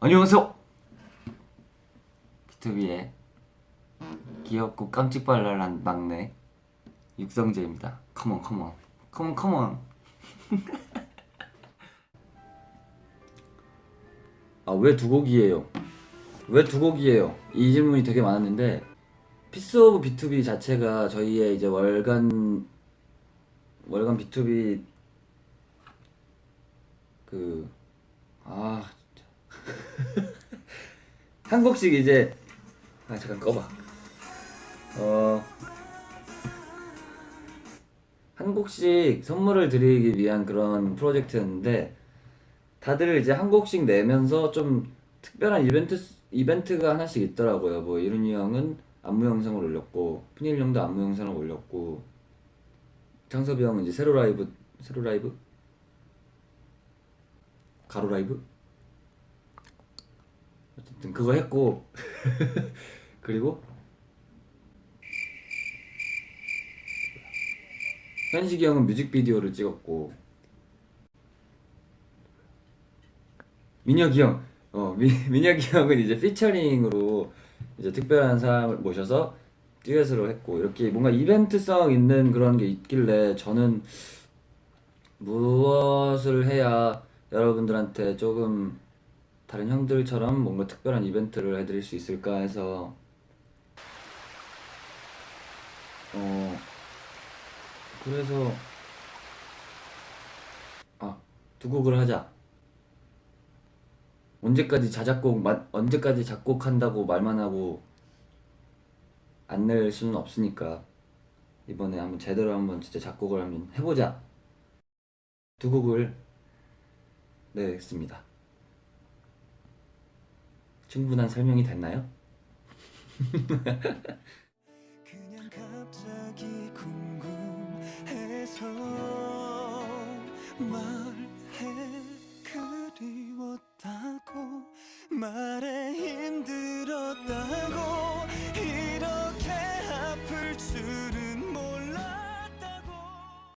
안녕하세요. 비투비의 귀엽고 깜찍발랄한 막내 육성재입니다. 컴온 컴온 컴온 컴온. 아왜 두 곡이에요? 왜 두 곡이에요? 이 질문이 되게 많았는데 피스 오브 비투비 자체가 저희의 이제 월간 월간 비투비 그 아 진짜. 한 곡씩 이제 아 잠깐 꺼봐. 어한 곡씩 선물을 드리기 위한 그런 프로젝트였는데 다들 이제 한 곡씩 내면서 좀 특별한 이벤트 이벤트가 하나씩 있더라고요. 뭐 이룬이 형은 안무 영상을 올렸고 푸닐 형도 안무 영상을 올렸고 창섭이 형은 이제 세로 라이브 세로 라이브 가로 라이브? 어쨌든 그거 했고. 그리고? 현식이 형은 뮤직비디오를 찍었고. 민혁이 형, 어 민, 민혁이 형은 이제 피처링으로 이제 특별한 사람을 모셔서 듀엣으로 했고 이렇게 뭔가 이벤트성 있는 그런 게 있길래 저는 무엇을 해야 여러분들한테 조금 다른 형들처럼 뭔가 특별한 이벤트를 해드릴 수 있을까 해서 어 그래서 아두 곡을 하자. 언제까지 자작곡 마, 언제까지 작곡한다고 말만 하고 안 낼 수는 없으니까 이번에 한번 제대로 한번 진짜 작곡을 한번 해보자 두 곡을 냈습니다 충분한 설명이 됐나요? 말해 그리웠다고 말해